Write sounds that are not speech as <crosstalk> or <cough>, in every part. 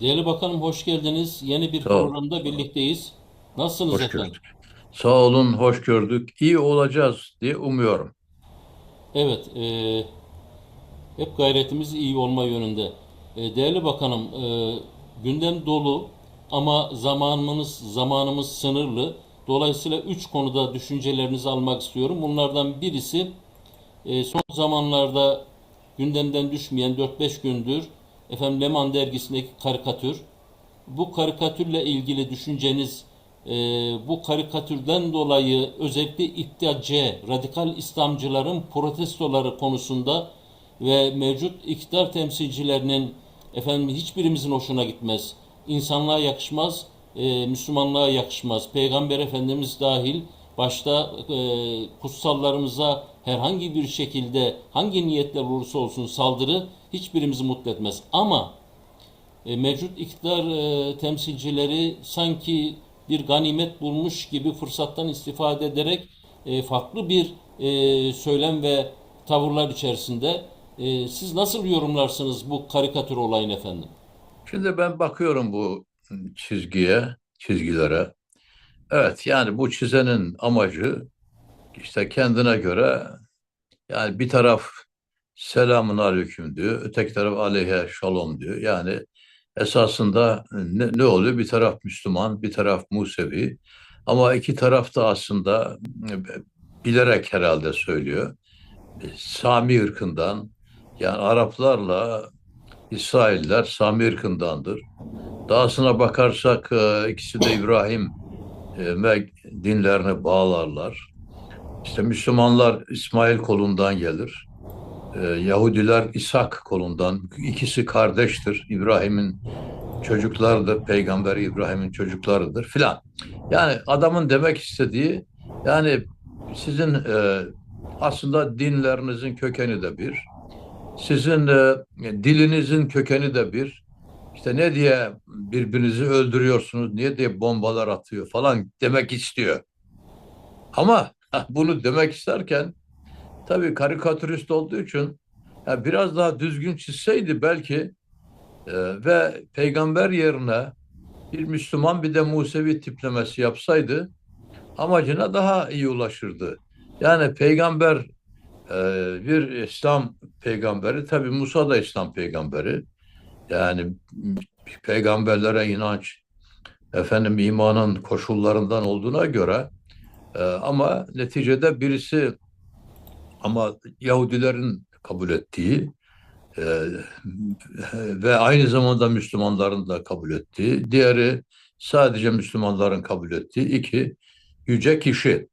Değerli Bakanım hoş geldiniz. Yeni bir Sağ ol. programda birlikteyiz. Nasılsınız Hoş efendim? gördük. Sağ olun, hoş gördük. İyi olacağız diye umuyorum. Evet, e, hep gayretimiz iyi olma yönünde. E, değerli Bakanım, e, gündem dolu ama zamanımız zamanımız sınırlı. Dolayısıyla üç konuda düşüncelerinizi almak istiyorum. Bunlardan birisi E, son zamanlarda gündemden düşmeyen dört beş gündür efendim Leman dergisindeki karikatür. Bu karikatürle ilgili düşünceniz e, bu karikatürden dolayı özellikle iddiacı radikal İslamcıların protestoları konusunda ve mevcut iktidar temsilcilerinin efendim hiçbirimizin hoşuna gitmez. İnsanlığa yakışmaz, e, Müslümanlığa yakışmaz. Peygamber Efendimiz dahil başta e, kutsallarımıza herhangi bir şekilde hangi niyetler olursa olsun saldırı hiçbirimizi mutlu etmez. Ama e, mevcut iktidar e, temsilcileri sanki bir ganimet bulmuş gibi fırsattan istifade ederek e, farklı bir e, söylem ve tavırlar içerisinde. E, siz nasıl yorumlarsınız bu karikatür olayını efendim? Şimdi ben bakıyorum bu çizgiye, çizgilere. Evet, yani bu çizenin amacı işte kendine göre yani bir taraf selamun aleyküm diyor, öteki taraf aleyhe şalom diyor. Yani esasında ne, ne oluyor? Bir taraf Müslüman, bir taraf Musevi. Ama iki taraf da aslında e, bilerek herhalde söylüyor. Sami ırkından yani Araplarla İsrailler Sami ırkındandır. Dahasına bakarsak e, ikisi de İbrahim e, ve dinlerine bağlarlar. İşte Müslümanlar İsmail kolundan gelir. E, Yahudiler İshak kolundan. İkisi kardeştir. İbrahim'in çocuklarıdır. Peygamber İbrahim'in çocuklarıdır filan. Yani adamın demek istediği yani sizin e, aslında dinlerinizin kökeni de bir. Sizin e, dilinizin kökeni de bir. İşte ne diye birbirinizi öldürüyorsunuz, niye diye bombalar atıyor falan demek istiyor. Ama <laughs> bunu demek isterken tabii karikatürist olduğu için ya biraz daha düzgün çizseydi belki e, ve peygamber yerine bir Müslüman bir de Musevi tiplemesi yapsaydı amacına daha iyi ulaşırdı. Yani peygamber e, bir İslam peygamberi tabii Musa da İslam peygamberi. Yani peygamberlere inanç efendim imanın koşullarından olduğuna göre e, ama neticede birisi ama Yahudilerin kabul ettiği e, ve aynı zamanda Müslümanların da kabul ettiği, diğeri sadece Müslümanların kabul ettiği iki yüce kişi.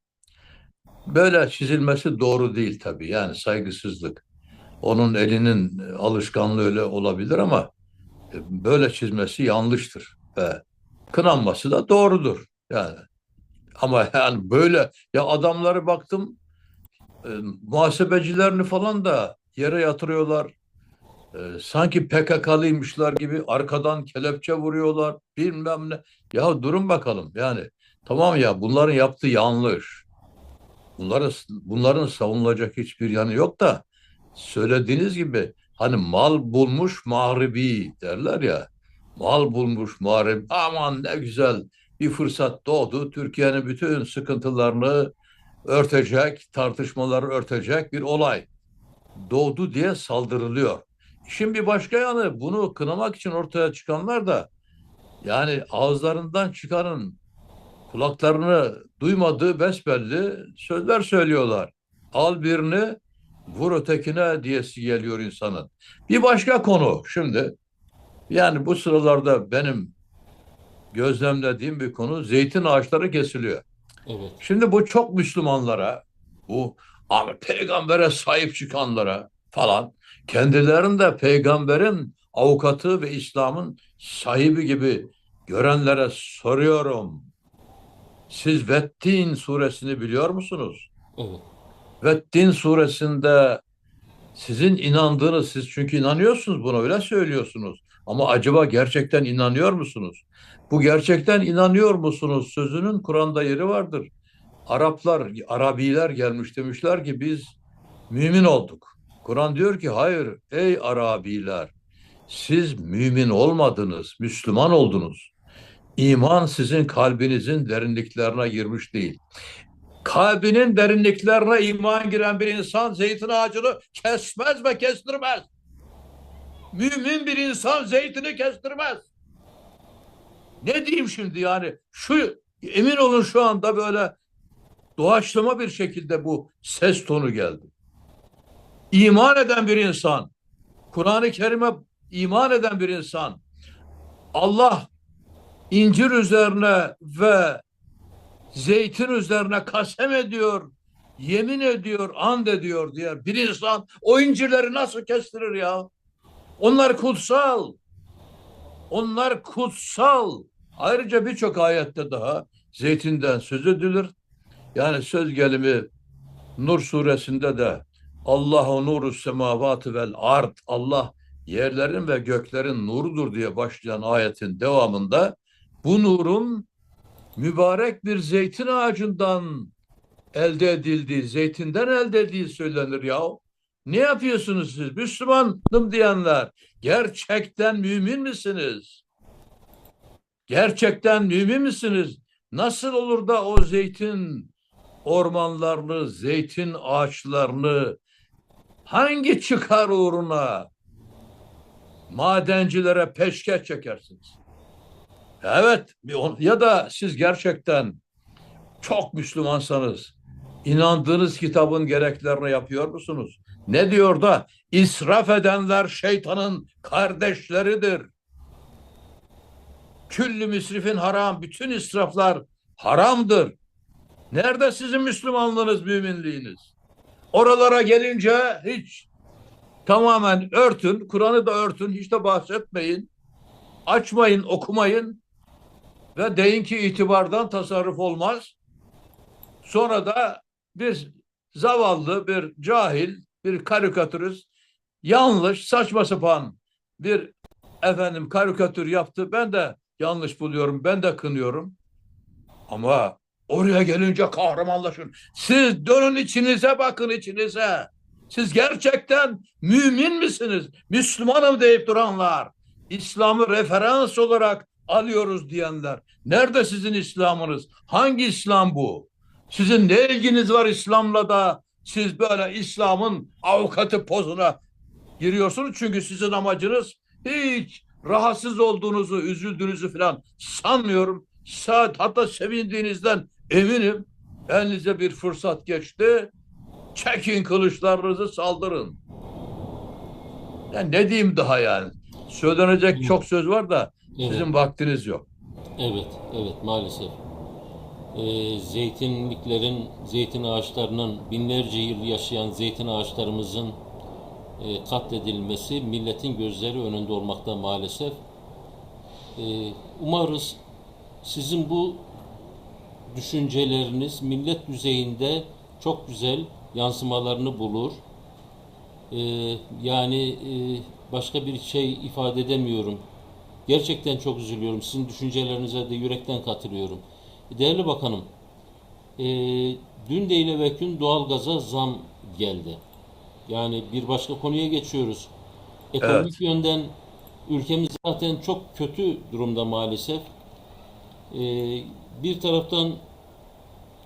Böyle çizilmesi doğru değil tabii. Yani saygısızlık. Onun elinin alışkanlığı öyle olabilir ama e, böyle çizmesi yanlıştır ve kınanması da doğrudur. Yani ama yani böyle ya adamları baktım e, muhasebecilerini falan da yere yatırıyorlar. E, sanki PKK'lıymışlar gibi arkadan kelepçe vuruyorlar bilmem ne. Ya durun bakalım yani tamam ya bunların yaptığı yanlış. Bunların, bunların savunulacak hiçbir yanı yok da söylediğiniz gibi hani mal bulmuş mağribi derler ya. Mal bulmuş mağribi aman ne güzel bir fırsat doğdu. Türkiye'nin bütün sıkıntılarını örtecek, tartışmaları örtecek bir olay doğdu diye saldırılıyor. İşin bir başka yanı bunu kınamak için ortaya çıkanlar da yani ağızlarından çıkanın kulaklarını duymadığı besbelli sözler söylüyorlar. Al birini vur ötekine diyesi geliyor insanın. Bir başka konu şimdi yani bu sıralarda benim gözlemlediğim bir konu zeytin ağaçları kesiliyor. Evet. Şimdi bu çok Müslümanlara bu peygambere sahip çıkanlara falan kendilerini de peygamberin avukatı ve İslam'ın sahibi gibi görenlere soruyorum. Siz Vettin suresini biliyor musunuz? Evet. Vettin suresinde sizin inandığınız, siz çünkü inanıyorsunuz buna öyle söylüyorsunuz. Ama acaba gerçekten inanıyor musunuz? Bu gerçekten inanıyor musunuz sözünün Kur'an'da yeri vardır. Araplar, Arabiler gelmiş demişler ki biz mümin olduk. Kur'an diyor ki hayır ey Arabiler Siz mümin olmadınız, Müslüman oldunuz. İman sizin kalbinizin derinliklerine girmiş değil. Kalbinin derinliklerine iman giren bir insan zeytin ağacını kesmez ve kestirmez. Mümin bir insan zeytini kestirmez. Ne diyeyim şimdi yani? Şu emin olun şu anda böyle doğaçlama bir şekilde bu ses tonu geldi. İman eden bir insan, Kur'an-ı Kerim'e iman eden bir insan, Allah incir üzerine ve zeytin üzerine kasem ediyor, yemin ediyor, and ediyor diye bir insan o incirleri nasıl kestirir ya? Onlar kutsal. Onlar kutsal. Ayrıca birçok ayette daha zeytinden söz edilir. Yani söz gelimi Nur suresinde de Allahu nuru semavatı vel ard Allah yerlerin ve göklerin nurudur diye başlayan ayetin devamında bu nurun mübarek bir zeytin ağacından elde edildiği, zeytinden elde edildiği söylenir ya. Ne yapıyorsunuz siz? Müslümanım diyenler. Gerçekten mümin misiniz? Gerçekten mümin misiniz? Nasıl olur da o zeytin ormanlarını, zeytin ağaçlarını hangi çıkar uğruna madencilere peşkeş çekersiniz? Evet ya da siz gerçekten çok Müslümansanız inandığınız kitabın gereklerini yapıyor musunuz? Ne diyor da israf edenler şeytanın kardeşleridir. Küllü müsrifin haram, bütün israflar haramdır. Nerede sizin Müslümanlığınız, müminliğiniz? Oralara gelince hiç tamamen örtün, Kur'an'ı da örtün, hiç de bahsetmeyin. Açmayın, okumayın ve deyin ki itibardan tasarruf olmaz. Sonra da bir zavallı, bir cahil, bir karikatürist yanlış, saçma sapan bir efendim karikatür yaptı. Ben de yanlış buluyorum, ben de kınıyorum. Ama oraya gelince kahramanlaşın. Siz dönün içinize bakın içinize. Siz gerçekten mümin misiniz? Müslümanım deyip duranlar. İslam'ı referans olarak alıyoruz diyenler. Nerede sizin İslam'ınız? Hangi İslam bu? Sizin ne ilginiz var İslam'la da siz böyle İslam'ın avukatı pozuna giriyorsunuz? Çünkü sizin amacınız hiç rahatsız olduğunuzu, üzüldüğünüzü falan sanmıyorum. Saat hatta sevindiğinizden eminim. Elinize bir fırsat geçti. Çekin kılıçlarınızı saldırın. Ya ne diyeyim daha yani? Söylenecek çok söz var da Evet. sizin vaktiniz yok. Evet, evet maalesef. Ee, zeytinliklerin, zeytin ağaçlarının, binlerce yıl yaşayan zeytin ağaçlarımızın e, katledilmesi milletin gözleri önünde olmakta maalesef. Ee, umarız sizin bu düşünceleriniz millet düzeyinde çok güzel yansımalarını bulur. Ee, yani e, başka bir şey ifade edemiyorum. Gerçekten çok üzülüyorum. Sizin düşüncelerinize de yürekten katılıyorum. Değerli Bakanım, e, dün değil evvelki doğalgaza zam geldi. Yani bir başka konuya geçiyoruz. Ekonomik Evet. yönden ülkemiz zaten çok kötü durumda maalesef. E, bir taraftan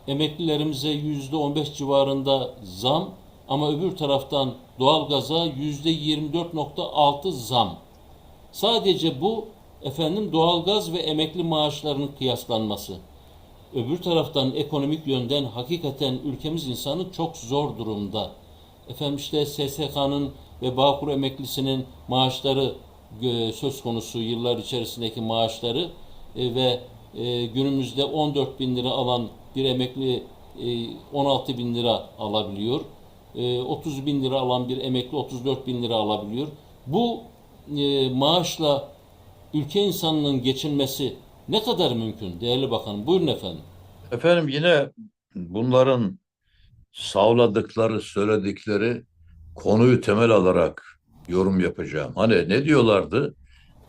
emeklilerimize yüzde 15 civarında zam ama öbür taraftan doğalgaza yüzde 24.6 zam. Sadece bu efendim doğalgaz ve emekli maaşlarının kıyaslanması. Öbür taraftan ekonomik yönden hakikaten ülkemiz insanı çok zor durumda. Efendim işte SSK'nın ve Bağkur emeklisinin maaşları e, söz konusu yıllar içerisindeki maaşları e, ve e, günümüzde 14 bin lira alan bir emekli e, 16 bin lira alabiliyor. E, 30 bin lira alan bir emekli 34 bin lira alabiliyor. Bu maaşla ülke insanının geçinmesi ne kadar mümkün değerli bakanım? Buyurun efendim. Efendim yine bunların savladıkları, söyledikleri konuyu temel alarak yorum yapacağım. Hani ne diyorlardı?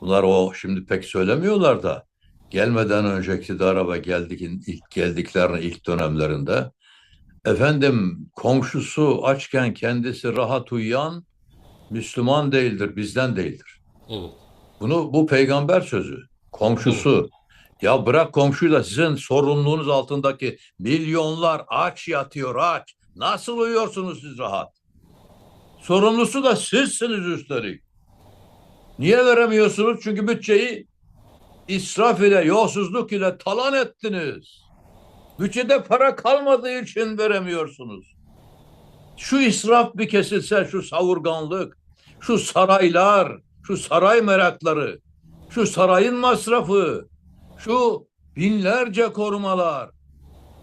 Bunlar o şimdi pek söylemiyorlar da gelmeden önceki iktidara ve geldik, ilk geldiklerinin ilk dönemlerinde efendim komşusu açken kendisi rahat uyuyan Müslüman değildir, bizden değildir. Evet. Bunu bu peygamber sözü. Komşusu. Ya bırak komşuyu da sizin sorumluluğunuz altındaki milyonlar aç yatıyor aç. Nasıl uyuyorsunuz siz rahat? Sorumlusu da sizsiniz üstelik. Niye veremiyorsunuz? Çünkü bütçeyi israf ile, yolsuzluk ile talan ettiniz. Bütçede para kalmadığı için veremiyorsunuz. Şu israf bir kesilse, şu savurganlık, şu saraylar, şu saray merakları, şu sarayın masrafı, şu binlerce korumalar,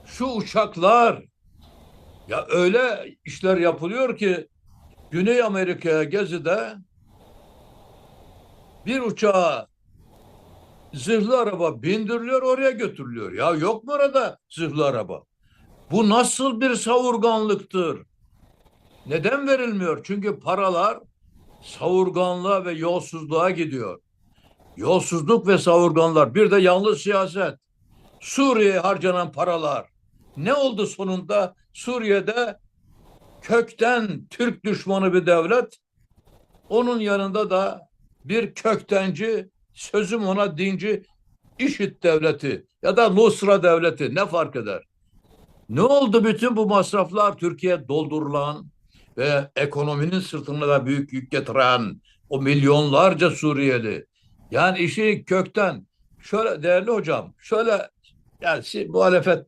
şu uçaklar. Ya öyle işler yapılıyor ki Güney Amerika'ya gezide bir uçağa zırhlı araba bindiriliyor oraya götürülüyor. Ya yok mu orada zırhlı araba? Bu nasıl bir savurganlıktır? Neden verilmiyor? Çünkü paralar savurganlığa ve yolsuzluğa gidiyor. Yolsuzluk ve savurganlar. Bir de yanlış siyaset. Suriye'ye harcanan paralar. Ne oldu sonunda? Suriye'de kökten Türk düşmanı bir devlet. Onun yanında da bir köktenci, sözüm ona dinci İşit devleti ya da Nusra devleti ne fark eder? Ne oldu bütün bu masraflar Türkiye doldurulan ve ekonominin sırtına da büyük yük getiren o milyonlarca Suriyeli. Yani işi kökten şöyle değerli hocam şöyle yani muhalefet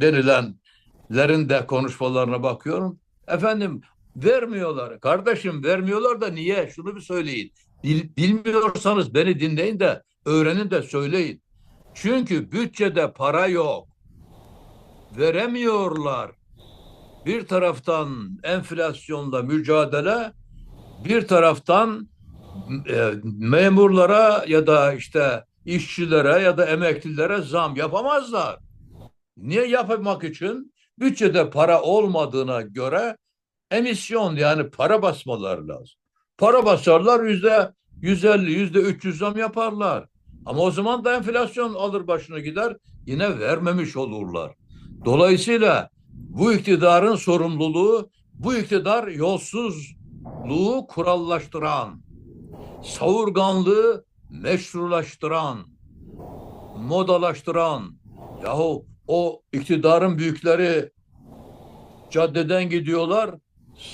denilenlerin de konuşmalarına bakıyorum. Efendim vermiyorlar. Kardeşim vermiyorlar da niye? Şunu bir söyleyin. Bil- bilmiyorsanız beni dinleyin de öğrenin de söyleyin. Çünkü bütçede para yok. Veremiyorlar. Bir taraftan enflasyonla mücadele, bir taraftan memurlara ya da işte işçilere ya da emeklilere zam yapamazlar. Niye yapmak için? Bütçede para olmadığına göre emisyon yani para basmaları lazım. Para basarlar yüzde 150, yüzde 300 zam yaparlar. Ama o zaman da enflasyon alır başını gider yine vermemiş olurlar. Dolayısıyla bu iktidarın sorumluluğu bu iktidar yolsuzluğu kurallaştıran, savurganlığı meşrulaştıran, modalaştıran, yahu o iktidarın büyükleri caddeden gidiyorlar,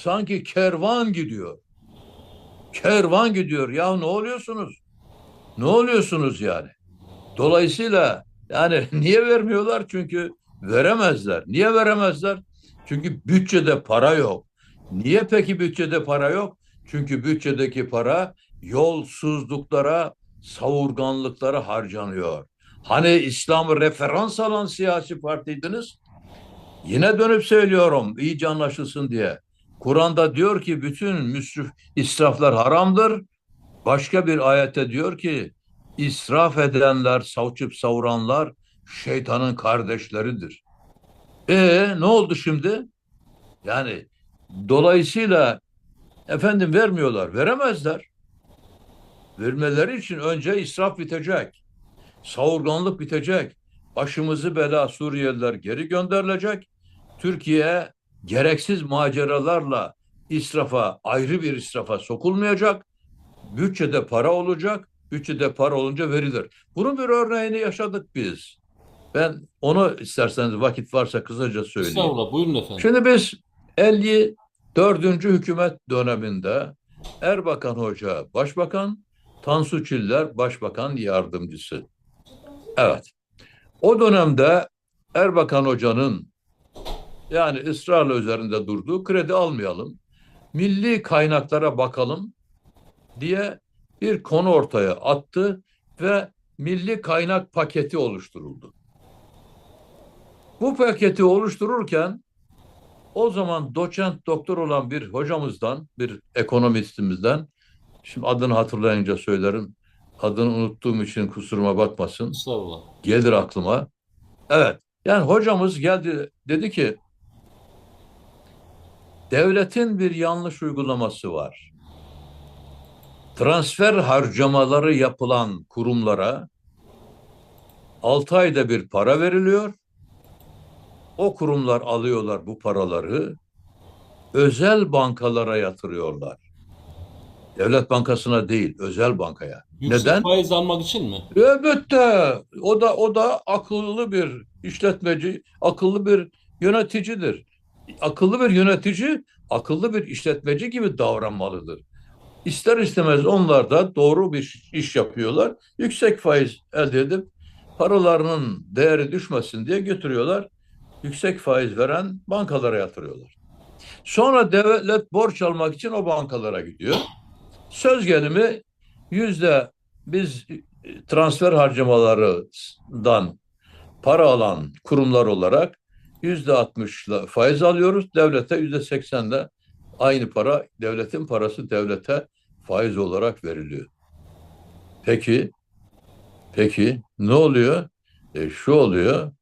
sanki kervan gidiyor. Kervan gidiyor. Ya ne oluyorsunuz? Ne oluyorsunuz yani? Dolayısıyla yani <laughs> niye vermiyorlar? Çünkü veremezler. Niye veremezler? Çünkü bütçede para yok. Niye peki bütçede para yok? Çünkü bütçedeki para yolsuzluklara, savurganlıklara harcanıyor. Hani İslam'ı referans alan siyasi partiydiniz? Yine dönüp söylüyorum iyice anlaşılsın diye. Kur'an'da diyor ki bütün müsrif israflar haramdır. Başka bir ayette diyor ki israf edenler, savçıp savuranlar şeytanın kardeşleridir. E ne oldu şimdi? Yani dolayısıyla efendim vermiyorlar, veremezler. Vermeleri için önce israf bitecek. Savurganlık bitecek. Başımızı bela Suriyeliler geri gönderilecek. Türkiye gereksiz maceralarla israfa, ayrı bir israfa sokulmayacak. Bütçede para olacak. Bütçede para olunca verilir. Bunun bir örneğini yaşadık biz. Ben onu isterseniz vakit varsa kısaca söyleyeyim. Estağfurullah. Buyurun efendim. Şimdi biz 54. hükümet döneminde Erbakan Hoca başbakan, Tansu Çiller başbakan yardımcısı. Evet. O dönemde Erbakan Hoca'nın yani ısrarla üzerinde durduğu kredi almayalım, milli kaynaklara bakalım diye bir konu ortaya attı ve milli kaynak paketi oluşturuldu. Bu paketi oluştururken o zaman doçent doktor olan bir hocamızdan, bir ekonomistimizden, şimdi adını hatırlayınca söylerim, adını unuttuğum için kusuruma bakmasın, Estağfurullah. gelir aklıma. Evet, yani hocamız geldi, dedi ki, devletin bir yanlış uygulaması var. Transfer harcamaları yapılan kurumlara 6 ayda bir para veriliyor. O kurumlar alıyorlar bu paraları özel bankalara yatırıyorlar. Devlet bankasına değil, özel bankaya. Yüksek Neden? faiz almak için mi? Elbette. O da o da akıllı bir işletmeci, akıllı bir yöneticidir. Akıllı bir yönetici, akıllı bir işletmeci gibi davranmalıdır. İster istemez onlar da doğru bir iş yapıyorlar. Yüksek faiz elde edip paralarının değeri düşmesin diye götürüyorlar. Yüksek faiz veren bankalara yatırıyorlar. Sonra devlet borç almak için o bankalara gidiyor. Söz gelimi yüzde biz transfer harcamalarından para alan kurumlar olarak yüzde altmışla faiz alıyoruz. Devlete yüzde seksenle aynı para devletin parası devlete faiz olarak veriliyor. Peki, peki ne oluyor? E, şu oluyor.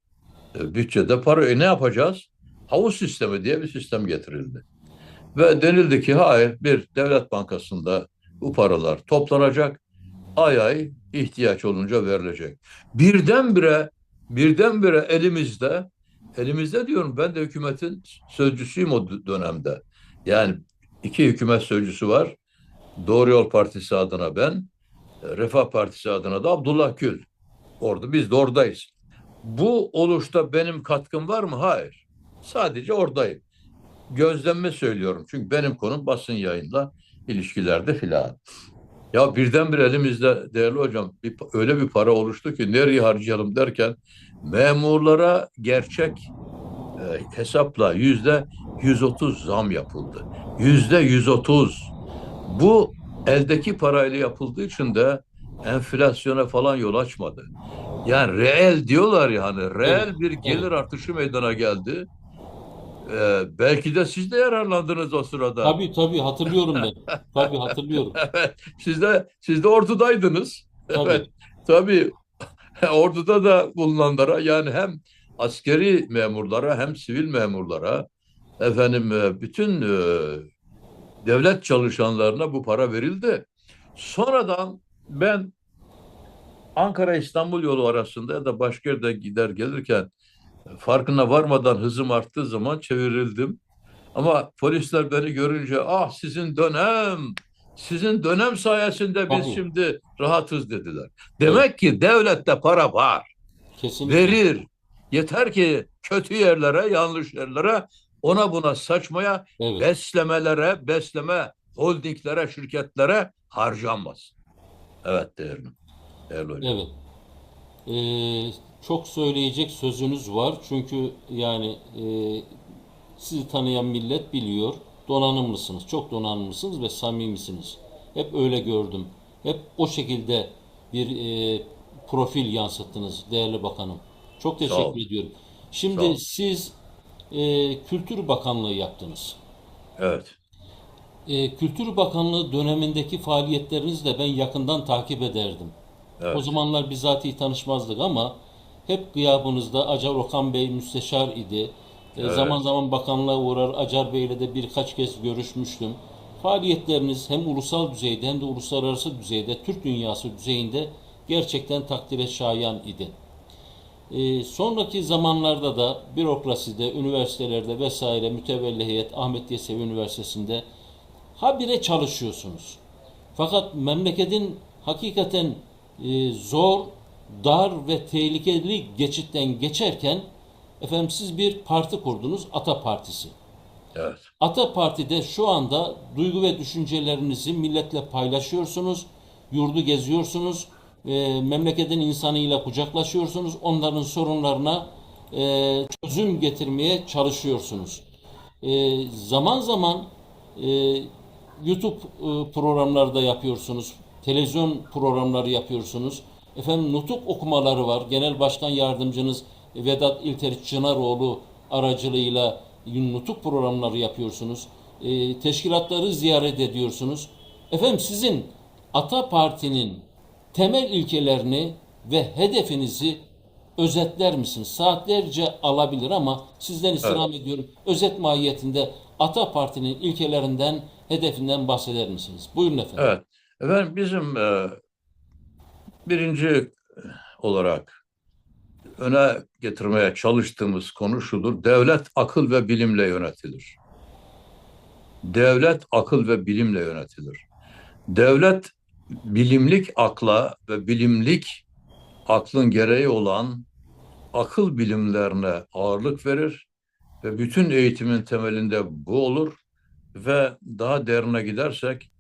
E, bütçede para e, ne yapacağız? Havuz sistemi diye bir sistem getirildi. Ve denildi ki hayır bir devlet bankasında bu paralar toplanacak. Ay ay ihtiyaç olunca verilecek. Birdenbire birdenbire elimizde elimizde diyorum ben de hükümetin sözcüsüyüm o dönemde. Yani iki hükümet sözcüsü var. Doğru Yol Partisi adına ben, Refah Partisi adına da Abdullah Gül. Orada biz de oradayız. Bu oluşta benim katkım var mı? Hayır. Sadece oradayım. Gözlemimi söylüyorum. Çünkü benim konum basın yayınla ilişkilerde filan. Ya birdenbire elimizde değerli hocam bir, öyle bir para oluştu ki nereye harcayalım derken memurlara gerçek e, hesapla yüzde 130 zam yapıldı. Yüzde 130. Bu eldeki parayla yapıldığı için de enflasyona falan yol açmadı. Yani reel diyorlar ya hani reel bir gelir artışı meydana geldi. Ee, belki de siz de yararlandınız o sırada. Tabii tabii hatırlıyorum ben. <laughs> Tabii hatırlıyorum. Evet, siz de siz de ordudaydınız. Tabii. Evet, tabii <laughs> orduda da bulunanlara yani hem askeri memurlara hem sivil memurlara efendim e, bütün e, devlet çalışanlarına bu para verildi. Sonradan ben Ankara İstanbul yolu arasında ya da başka yerde gider gelirken farkına varmadan hızım arttığı zaman çevirildim. Ama polisler beni görünce ah sizin dönem, sizin dönem sayesinde biz Tabii. şimdi rahatız dediler. Demek ki devlette para var, Kesinlikle. verir. Yeter ki kötü yerlere, yanlış yerlere, ona buna saçmaya, Evet. beslemelere, besleme holdinglere, şirketlere harcanmaz. Evet değerli. Değerli hocam. Evet. Ee, çok söyleyecek sözünüz var. Çünkü yani e, sizi tanıyan millet biliyor. Donanımlısınız. Çok donanımlısınız ve samimisiniz. Hep öyle gördüm. Hep o şekilde bir e, profil yansıttınız değerli bakanım. Çok teşekkür ediyorum. Şimdi siz e, Kültür Bakanlığı yaptınız. Evet. E, Kültür Bakanlığı dönemindeki faaliyetlerinizi de ben yakından takip ederdim. Evet. O zamanlar bizatihi tanışmazdık ama hep gıyabınızda Acar Okan Bey müsteşar idi. E, Evet. Zaman zaman bakanlığa uğrar Acar Bey ile de birkaç kez görüşmüştüm. Faaliyetleriniz hem ulusal düzeyde hem de uluslararası düzeyde, Türk dünyası düzeyinde gerçekten takdire şayan idi. E, sonraki zamanlarda da bürokraside, üniversitelerde vesaire mütevelli heyet Ahmet Yesevi Üniversitesi'nde habire çalışıyorsunuz. Fakat memleketin hakikaten e, zor, dar ve tehlikeli geçitten geçerken efendim siz bir parti kurdunuz, Ata Partisi. Evet. Ata Parti'de şu anda duygu ve düşüncelerinizi milletle paylaşıyorsunuz, yurdu geziyorsunuz, e, memleketin insanıyla kucaklaşıyorsunuz, onların sorunlarına e, çözüm getirmeye çalışıyorsunuz. E, zaman zaman e, YouTube e, programları da yapıyorsunuz, televizyon programları yapıyorsunuz. Efendim nutuk okumaları var. Genel Başkan Yardımcınız Vedat İlteriç Çınaroğlu aracılığıyla nutuk programları yapıyorsunuz. E, teşkilatları ziyaret ediyorsunuz. Efendim sizin Ata Parti'nin temel ilkelerini ve hedefinizi özetler misiniz? Saatlerce alabilir ama sizden istirham ediyorum. Özet mahiyetinde Ata Parti'nin ilkelerinden, hedefinden bahseder misiniz? Buyurun efendim. Evet. Efendim bizim e, birinci olarak öne getirmeye çalıştığımız konu şudur. Devlet akıl ve bilimle yönetilir. Devlet akıl ve bilimle yönetilir. devlet bilimlik akla ve bilimlik aklın gereği olan akıl bilimlerine ağırlık verir ve bütün eğitimin temelinde bu olur ve daha derine gidersek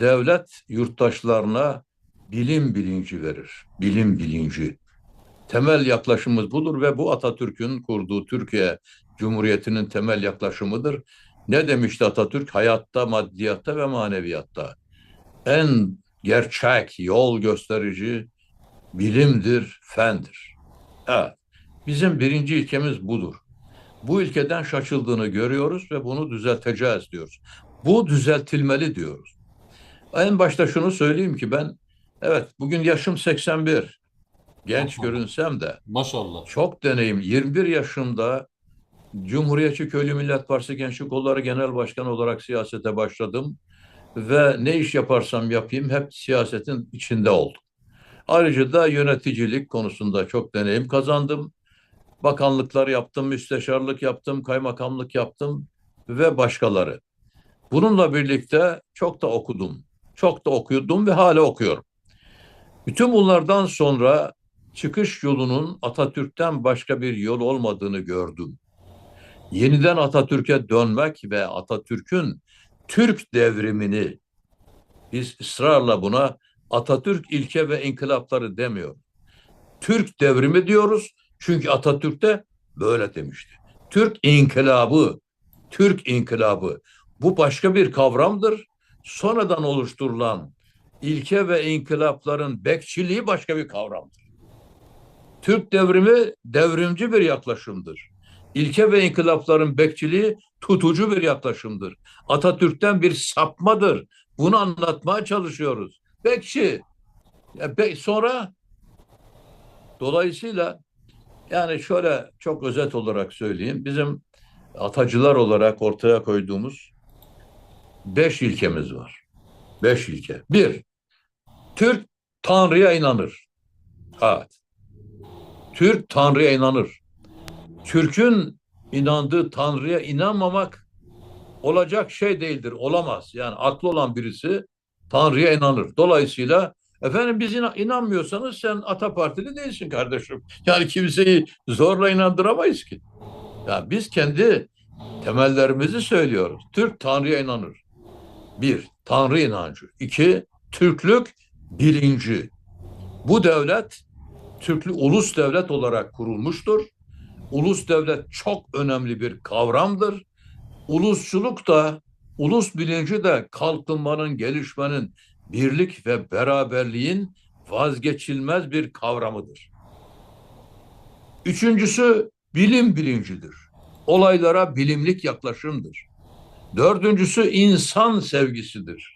devlet yurttaşlarına bilim bilinci verir. Bilim bilinci. Temel yaklaşımımız budur ve bu Atatürk'ün kurduğu Türkiye Cumhuriyeti'nin temel yaklaşımıdır. Ne demişti Atatürk? Hayatta, maddiyatta ve maneviyatta. En gerçek yol gösterici bilimdir, fendir. Evet. Bizim birinci ilkemiz budur. Bu ilkeden şaşıldığını görüyoruz ve bunu düzelteceğiz diyoruz. Bu düzeltilmeli diyoruz. En başta şunu söyleyeyim ki ben evet bugün yaşım 81. Genç Maşallah. görünsem de Maşallah. çok deneyim. 21 yaşımda Cumhuriyetçi Köylü Millet Partisi Gençlik Kolları Genel Başkanı olarak siyasete başladım. Ve ne iş yaparsam yapayım hep siyasetin içinde oldum. Ayrıca da yöneticilik konusunda çok deneyim kazandım. Bakanlıklar yaptım, müsteşarlık yaptım, kaymakamlık yaptım ve başkaları. Bununla birlikte çok da okudum. Çok da okuyordum ve hala okuyorum. Bütün bunlardan sonra çıkış yolunun Atatürk'ten başka bir yol olmadığını gördüm. Yeniden Atatürk'e dönmek ve Atatürk'ün Türk devrimini biz ısrarla buna Atatürk ilke ve inkılapları demiyor. Türk devrimi diyoruz çünkü Atatürk de böyle demişti. Türk inkılabı, Türk inkılabı bu başka bir kavramdır. Sonradan oluşturulan ilke ve inkılapların bekçiliği başka bir kavramdır. Türk devrimi devrimci bir yaklaşımdır. İlke ve inkılapların bekçiliği tutucu bir yaklaşımdır. Atatürk'ten bir sapmadır. Bunu anlatmaya çalışıyoruz. Bekçi. Ya be- sonra dolayısıyla yani şöyle çok özet olarak söyleyeyim. Bizim atacılar olarak ortaya koyduğumuz beş ilkemiz var. Beş ilke. Bir, Türk Tanrı'ya inanır. Evet. Türk Tanrı'ya inanır. Türk'ün inandığı Tanrı'ya inanmamak olacak şey değildir, olamaz. Yani aklı olan birisi Tanrı'ya inanır. Dolayısıyla efendim biz ina- inanmıyorsanız sen Ata Partili değilsin kardeşim. Yani kimseyi zorla inandıramayız ki. Ya biz kendi temellerimizi söylüyoruz. Türk Tanrı'ya inanır. Bir, Tanrı inancı. İki, Türklük bilinci. Bu devlet Türklü ulus devlet olarak kurulmuştur. Ulus devlet çok önemli bir kavramdır. Ulusçuluk da, ulus bilinci de kalkınmanın, gelişmenin, birlik ve beraberliğin vazgeçilmez bir kavramıdır. Üçüncüsü bilim bilincidir. Olaylara bilimlik yaklaşımdır. Dördüncüsü insan sevgisidir.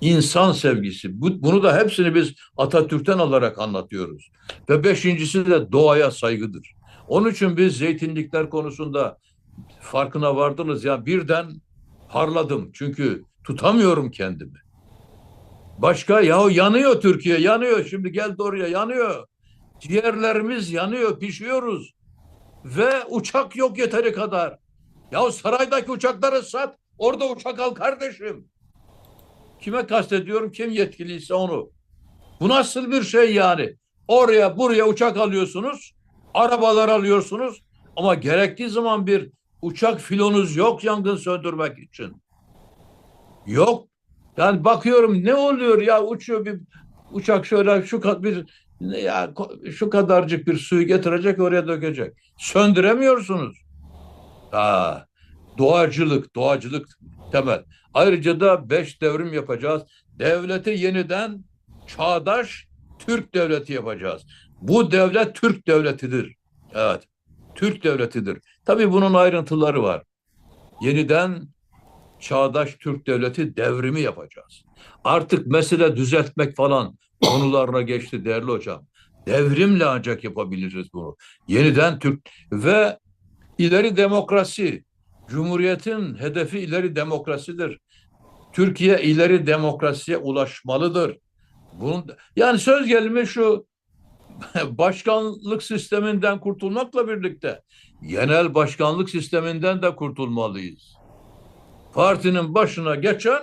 İnsan sevgisi. Bu- Bunu da hepsini biz Atatürk'ten alarak anlatıyoruz. Ve beşincisi de doğaya saygıdır. Onun için biz zeytinlikler konusunda farkına vardınız ya birden parladım. Çünkü tutamıyorum kendimi. Başka ya yanıyor Türkiye yanıyor. Şimdi geldi oraya yanıyor. Ciğerlerimiz yanıyor, pişiyoruz. Ve uçak yok yeteri kadar. Ya saraydaki uçakları sat, orada uçak al kardeşim. Kime kastediyorum? Kim yetkiliyse onu. Bu nasıl bir şey yani? Oraya buraya uçak alıyorsunuz, arabalar alıyorsunuz ama gerektiği zaman bir uçak filonuz yok yangın söndürmek için. Yok. Yani bakıyorum ne oluyor ya uçuyor bir uçak şöyle şu kadar bir ya şu kadarcık bir suyu getirecek oraya dökecek. Söndüremiyorsunuz. Ha, doğacılık, doğacılık temel. Ayrıca da beş devrim yapacağız. Devleti yeniden çağdaş Türk devleti yapacağız. Bu devlet Türk devletidir. Evet. Türk devletidir. Tabii bunun ayrıntıları var. Yeniden çağdaş Türk devleti devrimi yapacağız. Artık mesele düzeltmek falan konularına geçti değerli hocam. Devrimle ancak yapabiliriz bunu. Yeniden Türk ve ileri demokrasi. Cumhuriyetin hedefi ileri demokrasidir. Türkiye ileri demokrasiye ulaşmalıdır. Bunun, yani söz gelimi şu <laughs> başkanlık sisteminden kurtulmakla birlikte genel başkanlık sisteminden de kurtulmalıyız. Partinin başına geçen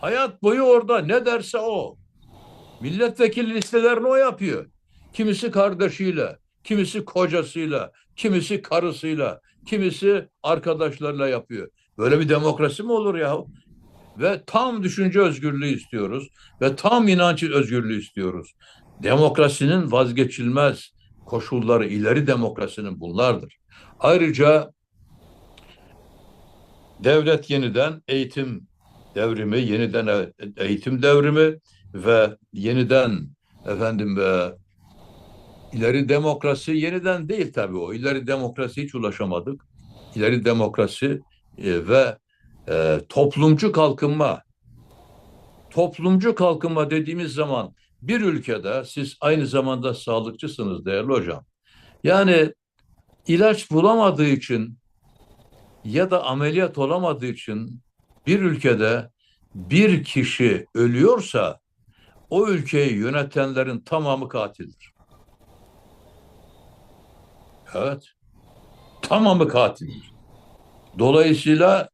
Hayat boyu orada ne derse o. Milletvekili listelerini o yapıyor. Kimisi kardeşiyle, kimisi kocasıyla, kimisi karısıyla, kimisi arkadaşlarıyla yapıyor. Böyle bir demokrasi mi olur ya? Ve tam düşünce özgürlüğü istiyoruz ve tam inanç özgürlüğü istiyoruz. Demokrasinin vazgeçilmez koşulları ileri demokrasinin bunlardır. Ayrıca devlet yeniden eğitim devrimi, yeniden eğitim devrimi ve yeniden efendim e, ileri demokrasi yeniden değil tabii o. İleri demokrasi hiç ulaşamadık. İleri demokrasi e, ve e, toplumcu kalkınma. Toplumcu kalkınma dediğimiz zaman bir ülkede siz aynı zamanda sağlıkçısınız değerli hocam. Yani ilaç bulamadığı için ya da ameliyat olamadığı için bir ülkede bir kişi ölüyorsa o ülkeyi yönetenlerin tamamı katildir. Evet. Tamamı katildir. Dolayısıyla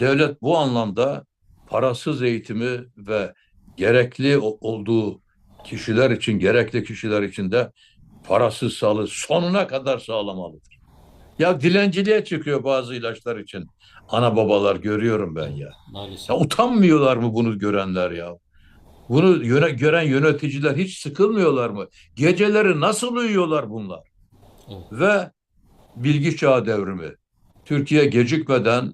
devlet bu anlamda parasız eğitimi ve gerekli olduğu kişiler için, gerekli kişiler için de parasız sağlığı sonuna kadar sağlamalıdır. Ya dilenciliğe çıkıyor bazı ilaçlar için. Ana babalar görüyorum ben ya. Maalesef. Ya utanmıyorlar mı bunu görenler ya? Bunu yöne, gören yöneticiler hiç sıkılmıyorlar mı? Geceleri nasıl uyuyorlar bunlar? Evet. Ve bilgi çağı devrimi. Türkiye gecikmeden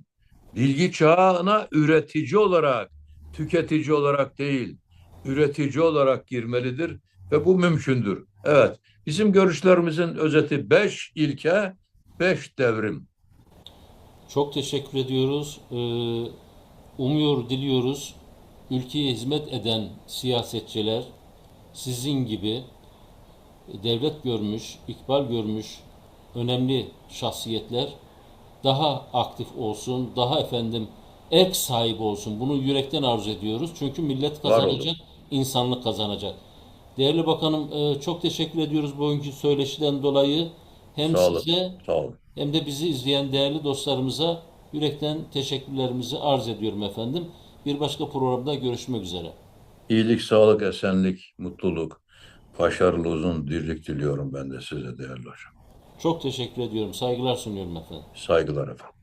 bilgi çağına üretici olarak, tüketici olarak değil, üretici olarak girmelidir ve bu mümkündür. Evet, bizim görüşlerimizin özeti 5 ilke, 5 devrim. Çok teşekkür ediyoruz. Ee, umuyor, diliyoruz. Ülkeye hizmet eden siyasetçiler sizin gibi devlet görmüş, ikbal görmüş önemli şahsiyetler daha aktif olsun, daha efendim erk sahibi olsun. Bunu yürekten arzu ediyoruz. Çünkü millet kazanacak, insanlık kazanacak. Değerli bakanım e, çok teşekkür ediyoruz bugünkü söyleşiden dolayı. Hem Sağ olun. size Sağ olun. hem de bizi izleyen değerli dostlarımıza yürekten teşekkürlerimizi arz ediyorum efendim. Bir başka programda görüşmek üzere. İyilik, sağlık, esenlik, mutluluk, başarılı uzun dirlik diliyorum ben de size değerli hocam. Çok teşekkür ediyorum. Saygılar sunuyorum efendim. Saygılar efendim.